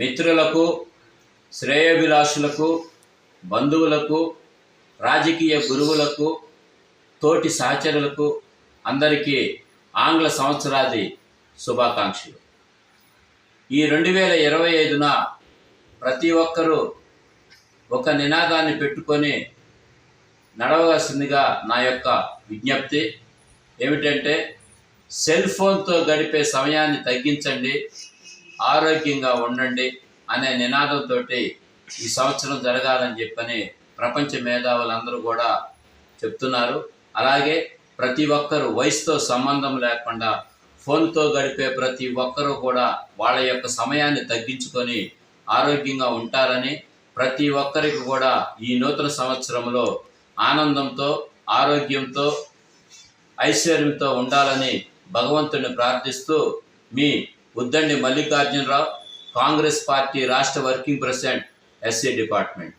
మిత్రులకు శ్రేయోభిలాషులకు బంధువులకు రాజకీయ గురువులకు తోటి సహచరులకు అందరికీ ఆంగ్ల సంవత్సరాది శుభాకాంక్షలు. ఈ రెండు వేల ఇరవై ఐదున ప్రతి ఒక్కరూ ఒక నినాదాన్ని పెట్టుకొని నడవలసిందిగా నా యొక్క విజ్ఞప్తి. ఏమిటంటే సెల్ ఫోన్తో గడిపే సమయాన్ని తగ్గించండి. ఆరోగ్యంగా ఉండండి అనే నినాదంతో ఈ సంవత్సరం జరగాలని చెప్పని ప్రపంచ మేధావులందరూ కూడా చెప్తున్నారు. అలాగే ప్రతి ఒక్కరు వయసుతో సంబంధం లేకుండా ఫోన్తో గడిపే ప్రతి ఒక్కరూ కూడా వాళ్ళ యొక్క సమయాన్ని తగ్గించుకొని ఆరోగ్యంగా ఉంటారని ప్రతి ఒక్కరికి కూడా ఈ నూతన సంవత్సరంలో ఆనందంతో ఆరోగ్యంతో ఐశ్వర్యంతో ఉండాలని భగవంతుని ప్రార్థిస్తూ మీ ఉద్దండి మల్లికార్జునరావు కాంగ్రెస్ పార్టీ రాష్ట్ర వర్కింగ్ ప్రెసిడెంట్ ఎస్సీ డిపార్ట్మెంట్.